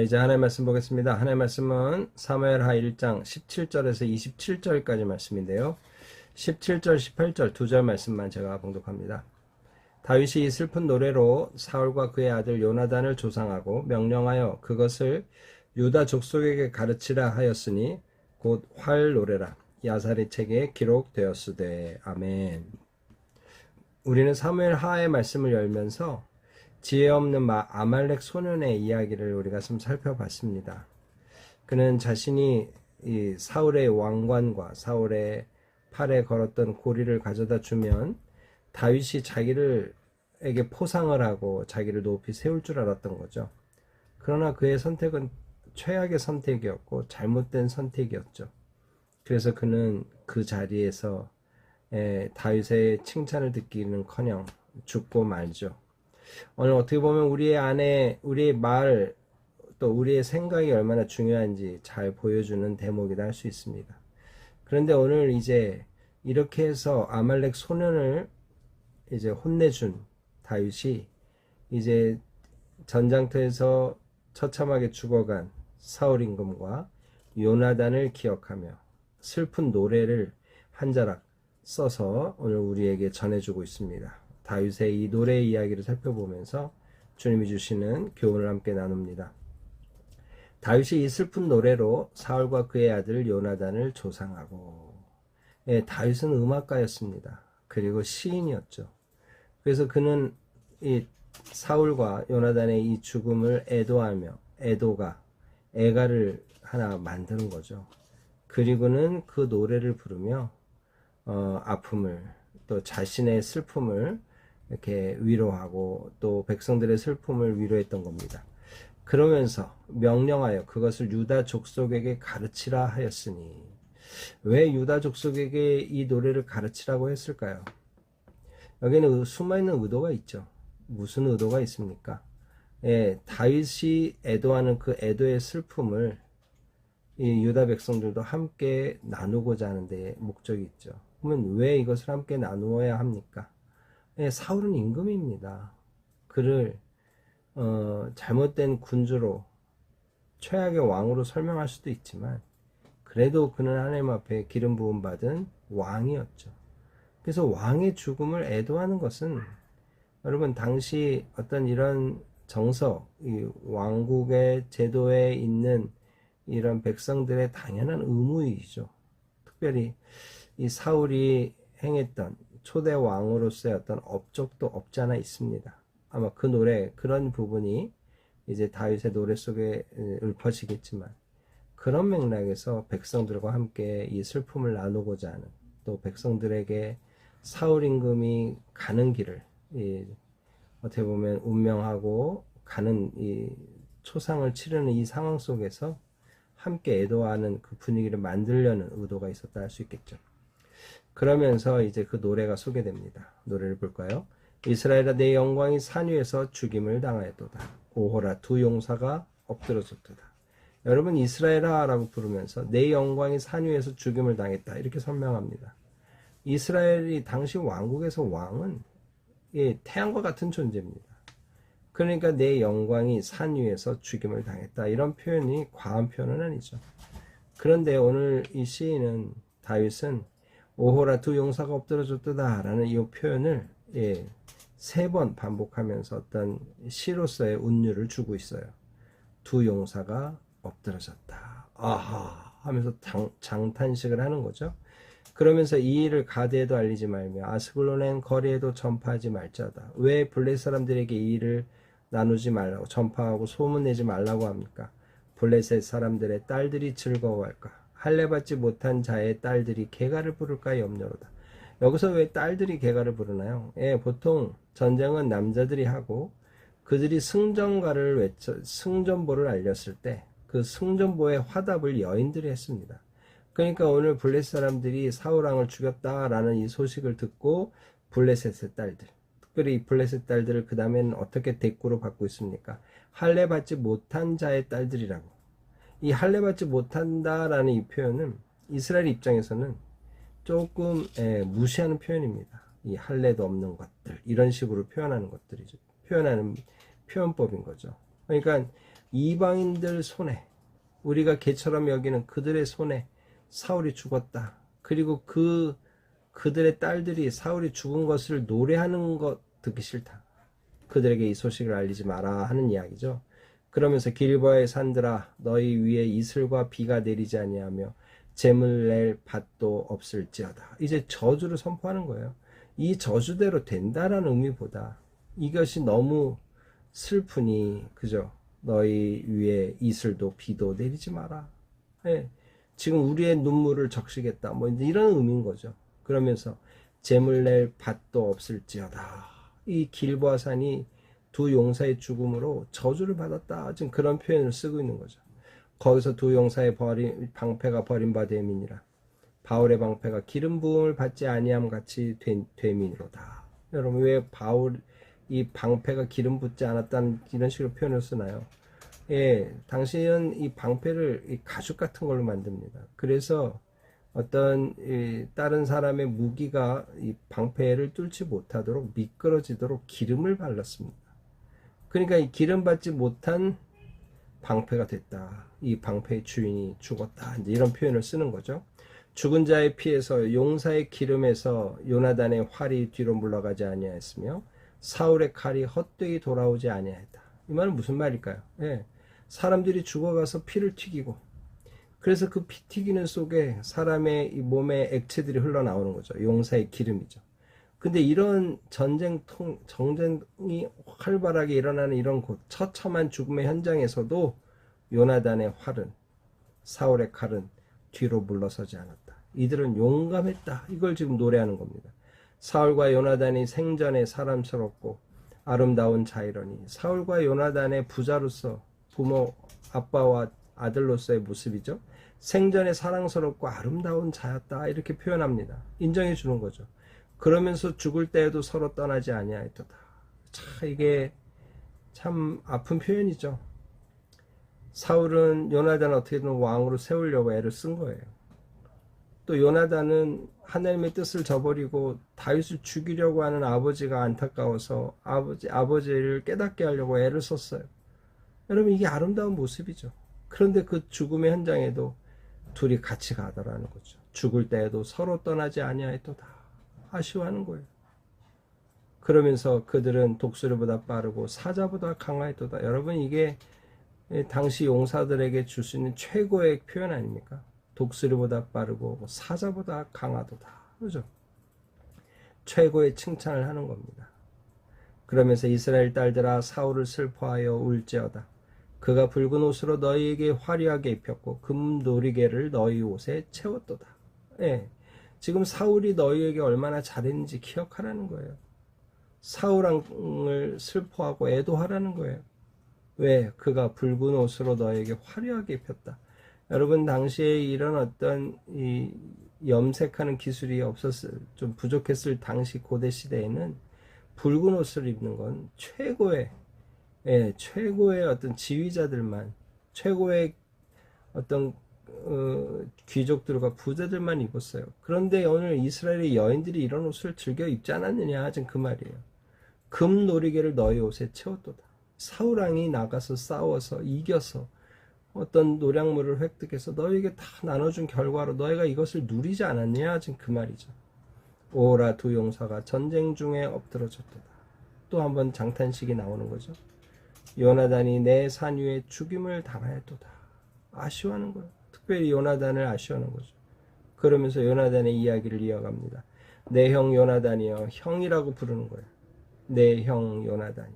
이제 하나의 말씀 보겠습니다. 하나의 말씀은 사무엘하 1장 17절에서 27절까지 말씀인데요. 17절, 18절 두 절 말씀만 제가 봉독합니다. 다윗이 이 슬픈 노래로 사울과 그의 아들 요나단을 조상하고 명령하여 그것을 유다 족속에게 가르치라 하였으니 곧 활 노래라 야살의 책에 기록되었으되 아멘. 우리는 사무엘 하의 말씀을 열면서 지혜 없는 마- 아말렉 소년의 이야기를 우리가 좀 살펴봤습니다. 그는 자신이 이 사울의 왕관과 사울의 팔에 걸었던 고리를 가져다 주면 다윗이 자기를 에게 포상을 하고 자기를 높이 세울 줄 알았던 거죠. 그러나 그의 선택은 최악의 선택이었고 잘못된 선택이었죠. 그래서 그는 그 자리에서 에, 다윗의 칭찬을 듣기는커녕 죽고 말죠. 오늘 어떻게 보면 우리의 안에 우리의 말 또 우리의 생각이 얼마나 중요한지 잘 보여주는 대목이라 할수 있습니다. 그런데 오늘 이제 이렇게 해서 아말렉 소년을 이제 혼내준 다윗이 이제 전장터에서 처참하게 죽어간 사울 임금과 요나단을 기억하며 슬픈 노래를 한 자락 써서 오늘 우리에게 전해주고 있습니다. 다윗의 이 노래 이야기를 살펴보면서 주님이 주시는 교훈을 함께 나눕니다. 다윗이 이 슬픈 노래로 사울과 그의 아들 요나단을 조상하고 예, 다윗은 음악가였습니다. 그리고 시인이었죠. 그래서 그는 이 사울과 요나단의 이 죽음을 애도하며 애도가 애가를 하나 만드는 거죠. 그리고는 그 노래를 부르며 어, 아픔을 또 자신의 슬픔을 이렇게 위로하고 또 백성들의 슬픔을 위로했던 겁니다. 그러면서 명령하여 그것을 유다 족속에게 가르치라 하였으니 왜 유다 족속에게 이 노래를 가르치라고 했을까요? 여기는 숨어있는 의도가 있죠. 무슨 의도가 있습니까? 예, 다윗이 애도하는 그 애도의 슬픔을 이 유다 백성들도 함께 나누고자 하는 데 목적이 있죠. 그러면 왜 이것을 함께 나누어야 합니까? 예, 사울은 임금입니다. 그를 어, 잘못된 군주로 최악의 왕으로 설명할 수도 있지만 그래도 그는 하나님 앞에 기름 부음 받은 왕이었죠. 그래서 왕의 죽음을 애도하는 것은 여러분 당시 어떤 이런 이 왕국의 제도에 있는 이런 백성들의 당연한 의무이죠. 특별히 이 사울이 행했던 초대 왕으로서의 어떤 업적도 없지 않아 있습니다. 아마 그 노래 그런 부분이 이제 다윗의 노래 속에 읊어지겠지만 그런 맥락에서 백성들과 함께 이 슬픔을 나누고자 하는 또 백성들에게 사울 임금이 가는 길을 이 어떻게 보면 운명하고 가는 이 초상을 치르는 이 상황 속에서 함께 애도하는 그 분위기를 만들려는 의도가 있었다 할 수 있겠죠. 그러면서 이제 그 노래가 소개됩니다. 노래를 볼까요? 이스라엘아 내 영광이 산 위에서 죽임을 당하였도다. 오호라 두 용사가 엎드러졌도다. 여러분 이스라엘아라고 부르면서 내 영광이 산 위에서 죽임을 당했다 이렇게 설명합니다. 이스라엘이 당시 왕국에서 왕은 예, 태양과 같은 존재입니다. 그러니까 내 영광이 산 위에서 죽임을 당했다 이런 표현이 과한 표현은 아니죠. 그런데 오늘 이 시인은 다윗은 오호라 두 용사가 엎드러졌도다라는 이 표현을 예, 세 번 반복하면서 어떤 시로서의 운율을 주고 있어요. 두 용사가 엎드러졌다. 아하 하면서 장, 장탄식을 하는 거죠. 그러면서 이 일을 가드에도 알리지 말며 아스글론엔 거리에도 전파하지 말자다. 왜 블레 사람들에게 이 일을 나누지 말라고 전파하고 소문내지 말라고 합니까? 블레셋 사람들의 딸들이 즐거워할까? 할례받지 못한 자의 딸들이 개가를 부를까 염려로다. 여기서 왜 딸들이 개가를 부르나요? 예, 보통 전쟁은 남자들이 하고 그들이 승전가를 외쳐 승전보를 알렸을 때 그 승전보의 화답을 여인들이 했습니다. 그러니까 오늘 블레셋 사람들이 사울 왕을 죽였다라는 이 소식을 듣고 블레셋의 딸들, 특별히 블레셋 딸들을 그 다음에는 어떻게 대꾸로 받고 있습니까? 할례 받지 못한 자의 딸들이라고. 이 할례 받지 못한다라는 이 표현은 이스라엘 입장에서는 조금 에, 무시하는 표현입니다. 이 할례도 없는 것들 이런 식으로 표현하는 것들이죠. 표현하는 표현법인 거죠. 그러니까 이방인들 손에 우리가 개처럼 여기는 그들의 손에 사울이 죽었다. 그리고 그 그들의 딸들이 사울이 죽은 것을 노래하는 것 듣기 싫다. 그들에게 이 소식을 알리지 마라 하는 이야기죠. 그러면서 길보의 산들아 너희 위에 이슬과 비가 내리지 아니하며 재물 낼 밭도 없을지어다. 이제 저주를 선포하는 거예요. 이 저주대로 된다라는 의미보다 이것이 너무 슬프니 그죠? 너희 위에 이슬도 비도 내리지 마라. 예. 지금 우리의 눈물을 적시겠다. 뭐 이런 의미인 거죠. 그러면서 재물 낼 밭도 없을지어다. 이 길보아 산이 두 용사의 죽음으로 저주를 받았다. 지금 그런 표현을 쓰고 있는 거죠. 거기서 두 용사의 버림, 방패가 버림받음이니라. 바울의 방패가 기름 부음을 받지 아니함 같이 된, 됨이로다. 여러분 왜 바울 이 방패가 기름 붓지 않았다는 이런 식으로 표현을 쓰나요? 예, 당신은 이 방패를 이 가죽 같은 걸로 만듭니다. 그래서 어떤 이 다른 사람의 무기가 이 방패를 뚫지 못하도록 미끄러지도록 기름을 발랐습니다. 그러니까 이 기름 받지 못한 방패가 됐다. 이 방패의 주인이 죽었다. 이제 이런 표현을 쓰는 거죠. 죽은 자의 피에서 용사의 기름에서 요나단의 활이 뒤로 물러가지 아니하였으며 사울의 칼이 헛되이 돌아오지 아니하였다. 이 말은 무슨 말일까요? 예. 사람들이 죽어가서 피를 튀기고 그래서 그 피 튀기는 속에 사람의 이 몸에 액체들이 흘러나오는 거죠. 용사의 기름이죠. 근데 이런 전쟁 통, 정쟁이 활발하게 일어나는 이런 곳, 처참한 죽음의 현장에서도 요나단의 활은, 사울의 칼은 뒤로 물러서지 않았다. 이들은 용감했다. 이걸 지금 노래하는 겁니다. 사울과 요나단이 생전에 사람스럽고 아름다운 자이러니 사울과 요나단의 부자로서 부모, 아빠와 아들로서의 모습이죠. 생전에 사랑스럽고 아름다운 자였다. 이렇게 표현합니다. 인정해 주는 거죠. 그러면서 죽을 때에도 서로 떠나지 아니하였도다. 참 이게 참 아픈 표현이죠. 사울은 요나단을 어떻게든 왕으로 세우려고 애를 쓴 거예요. 또 요나단은 하나님의 뜻을 저버리고 다윗을 죽이려고 하는 아버지가 안타까워서 아버지 아버지를 깨닫게 하려고 애를 썼어요. 여러분 이게 아름다운 모습이죠. 그런데 그 죽음의 현장에도 둘이 같이 가더라는 거죠. 죽을 때에도 서로 떠나지 아니하였도다. 아쉬워하는 거예요. 그러면서 그들은 독수리보다 빠르고 사자보다 강하였도다. 여러분 이게 당시 용사들에게 줄 수 있는 최고의 표현 아닙니까? 독수리보다 빠르고 사자보다 강하도다. 그죠? 최고의 칭찬을 하는 겁니다. 그러면서 이스라엘 딸들아 사울을 슬퍼하여 울지어다. 그가 붉은 옷으로 너희에게 화려하게 입혔고 금 놀이개를 너희 옷에 채웠도다. 예. 지금 사울이 너희에게 얼마나 잘했는지 기억하라는 거예요. 사울왕을 슬퍼하고 애도하라는 거예요. 왜? 그가 붉은 옷으로 너에게 화려하게 입혔다. 여러분 당시에 이런 어떤 이 염색하는 기술이 없었을 좀 부족했을 당시 고대 시대에는 붉은 옷을 입는 건 최고의 예, 최고의 어떤 지휘자들만 최고의 어떤 어, 귀족들과 부자들만 입었어요. 그런데 오늘 이스라엘의 여인들이 이런 옷을 즐겨 입지 않았느냐 지금 그 말이에요. 금 놀이개를 너희 옷에 채웠도다. 사우랑이 나가서 싸워서 이겨서 어떤 노량물을 획득해서 너에게 다 나눠준 결과로 너희가 이것을 누리지 않았냐 지금 그 말이죠. 오라 두 용사가 전쟁 중에 엎드러졌도다. 또 한 번 장탄식이 나오는 거죠. 요나단이 내 산 위에 죽임을 당하였도다. 아쉬워하는 거예요. 특별히 요나단을 아쉬워하는 거죠. 그러면서 요나단의 이야기를 이어갑니다. 내 형 요나단이여 형이라고 부르는 거예요. 내 형 요나단이.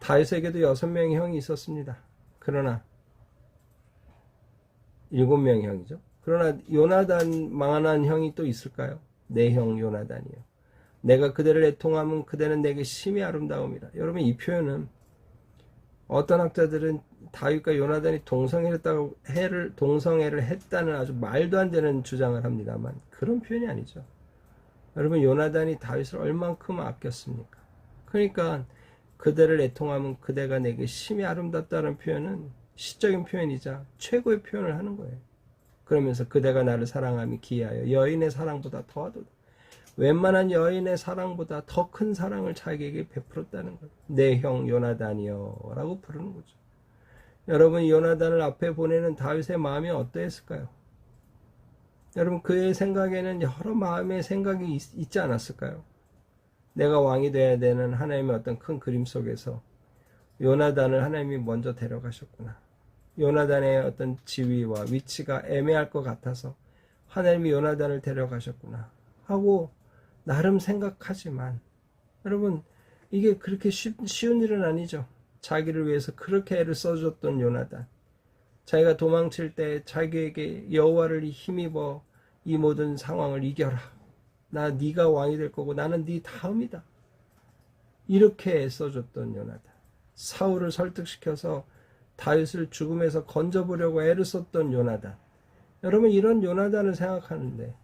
다윗에게도 여섯 명의 형이 있었습니다. 그러나 일곱 명의 형이죠. 그러나 요나단만한 형이 또 있을까요? 내 형 요나단이요. 내가 그대를 애통하면 그대는 내게 심히 아름다움이라. 여러분 이 표현은 어떤 학자들은 다윗과 요나단이 동성애했다고 해를 동성애를 했다는 아주 말도 안 되는 주장을 합니다만 그런 표현이 아니죠. 여러분 요나단이 다윗을 얼만큼 아꼈습니까? 그러니까 그대를 애통하면 그대가 내게 심히 아름답다는 표현은 시적인 표현이자 최고의 표현을 하는 거예요. 그러면서 그대가 나를 사랑함이 기하여 여인의 사랑보다 더하도다. 웬만한 여인의 사랑보다 더 큰 사랑을 자기에게 베풀었다는 거예요. 내 형 요나단이여 라고 부르는 거죠. 여러분 요나단을 앞에 보내는 다윗의 마음이 어떠했을까요? 여러분 그의 생각에는 여러 마음의 생각이 있, 있지 않았을까요? 내가 왕이 돼야 되는 하나님의 어떤 큰 그림 속에서 요나단을 하나님이 먼저 데려가셨구나. 요나단의 어떤 지위와 위치가 애매할 것 같아서 하나님이 요나단을 데려가셨구나 하고 나름 생각하지만 여러분 이게 그렇게 쉬, 쉬운 일은 아니죠. 자기를 위해서 그렇게 애를 써줬던 요나단. 자기가 도망칠 때 자기에게 여호와를 힘입어 이 모든 상황을 이겨라. 나 네가 왕이 될 거고 나는 네 다음이다. 이렇게 애써줬던 요나단. 사울을 설득시켜서 다윗을 죽음에서 건져보려고 애를 썼던 요나단. 여러분 이런 요나단을 생각하는데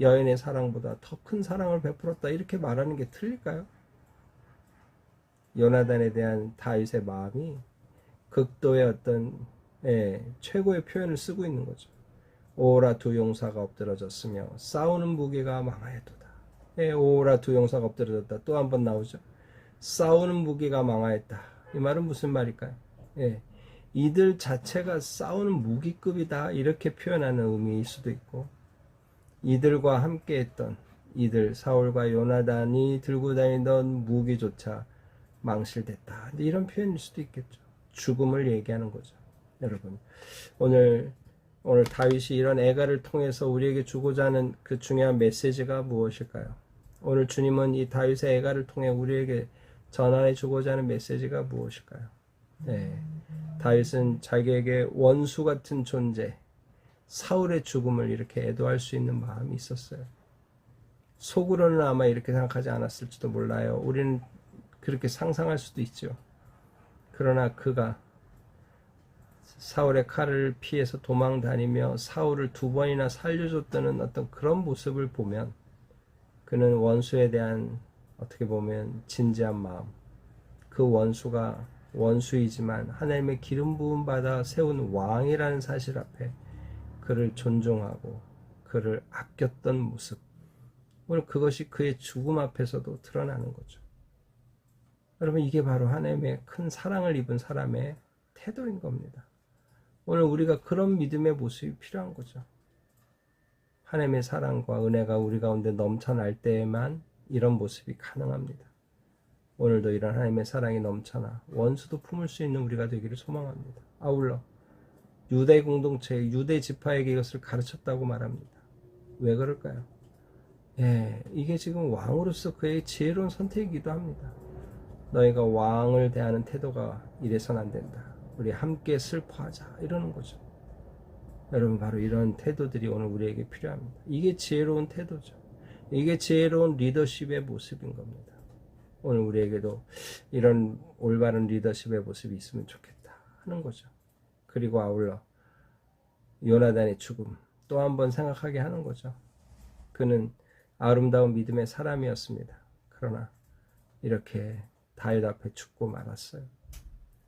여인의 사랑보다 더 큰 사랑을 베풀었다 이렇게 말하는 게 틀릴까요? 요나단에 대한 다윗의 마음이 극도의 어떤 예, 최고의 표현을 쓰고 있는 거죠. 오라 두 용사가 엎드러졌으며 싸우는 무게가 망하였도다. 예, 오라 두 용사가 엎드러졌다. 또 한 번 나오죠. 싸우는 무게가 망하였다. 이 말은 무슨 말일까요? 예, 이들 자체가 싸우는 무기급이다. 이렇게 표현하는 의미일 수도 있고 이들과 함께했던 이들 사울과 요나단이 들고 다니던 무기조차 망실됐다. 이런 표현일 수도 있겠죠. 죽음을 얘기하는 거죠. 여러분 오늘 오늘 다윗이 이런 애가를 통해서 우리에게 주고자 하는 그 중요한 메시지가 무엇일까요? 오늘 주님은 이 다윗의 애가를 통해 우리에게 전환해 주고자 하는 메시지가 무엇일까요? 네. 다윗은 자기에게 원수 같은 존재, 사울의 죽음을 이렇게 애도할 수 있는 마음이 있었어요. 속으로는 아마 이렇게 생각하지 않았을지도 몰라요. 우리는 그렇게 상상할 수도 있죠. 그러나 그가 사울의 칼을 피해서 도망 다니며 사울을 두 번이나 살려줬다는 어떤 그런 모습을 보면 그는 원수에 대한 어떻게 보면 진지한 마음, 그 원수가 원수이지만 하나님의 기름 부음 받아 세운 왕이라는 사실 앞에 그를 존중하고 그를 아꼈던 모습. 오늘 그것이 그의 죽음 앞에서도 드러나는 거죠. 여러분 이게 바로 하나님의 큰 사랑을 입은 사람의 태도인 겁니다. 오늘 우리가 그런 믿음의 모습이 필요한 거죠. 하나님의 사랑과 은혜가 우리 가운데 넘쳐날 때에만 이런 모습이 가능합니다. 오늘도 이런 하나님의 사랑이 넘쳐나 원수도 품을 수 있는 우리가 되기를 소망합니다. 아울러 유대 공동체, 유대 지파에게 이것을 가르쳤다고 말합니다. 왜 그럴까요? 예, 이게 지금 왕으로서 그의 지혜로운 선택이기도 합니다. 너희가 왕을 대하는 태도가 이래선 안 된다. 우리 함께 슬퍼하자. 이러는 거죠. 여러분, 바로 이런 태도들이 오늘 우리에게 필요합니다. 이게 지혜로운 태도죠. 이게 지혜로운 리더십의 모습인 겁니다. 오늘 우리에게도 이런 올바른 리더십의 모습이 있으면 좋겠다 하는 거죠. 그리고 아울러 요나단의 죽음 또 한 번 생각하게 하는 거죠. 그는 아름다운 믿음의 사람이었습니다. 그러나 이렇게 다윗 앞에 죽고 말았어요.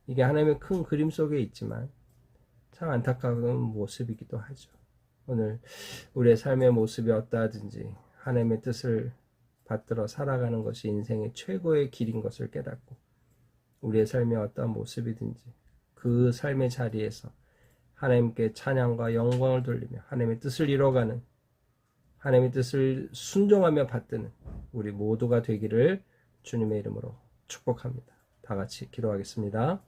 이게 하나님의 큰 그림 속에 있지만 참 안타까운 모습이기도 하죠. 오늘 우리의 삶의 모습이 어떠하든지 하나님의 뜻을 받들어 살아가는 것이 인생의 최고의 길인 것을 깨닫고 우리의 삶의 어떠한 모습이든지 그 삶의 자리에서 하나님께 찬양과 영광을 돌리며 하나님의 뜻을 이뤄가는 하나님의 뜻을 순종하며 받드는 우리 모두가 되기를 주님의 이름으로 축복합니다. 다 같이 기도하겠습니다.